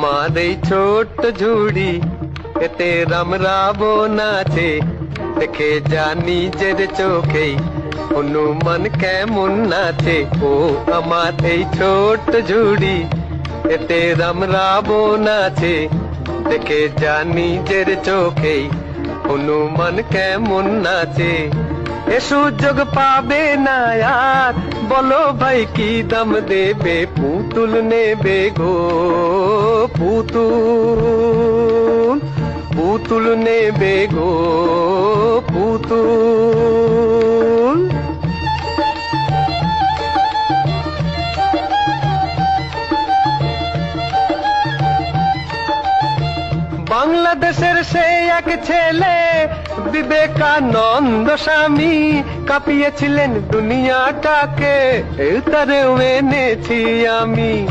আমার এই ছোট্ট ঝুড়ি, এতে রামরাবো নাচে দেখে যা নিজের চোখেই, হনুমান কেমন নাচে। ও আমার এই ছোট্ট ঝুড়ি, এতে রামরাবো নাচে দেখে যা নিজের চোখেই, হনুমান কেমন নাচে। এ সুযোগ পাবে না আর, বলো ভাই কি দাম দেবে, পুতুল নেবে গো। পুতুল পুতুল নেবে বাংলাদেশের সেই এক ছেলে, বিবেকানন্দ স্বামী কাঁপিয়েছিলেন দুনিয়াটাকে। তারেও এনেছি আমি।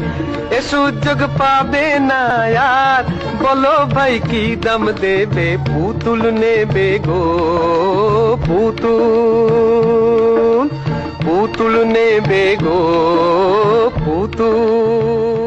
এ সুযোগ পাবে না আর। বলো ভাই, কি দাম দেবে? পুতুল নেবে গো, পুতুল। পুতুল নেবে গো, পুতুল।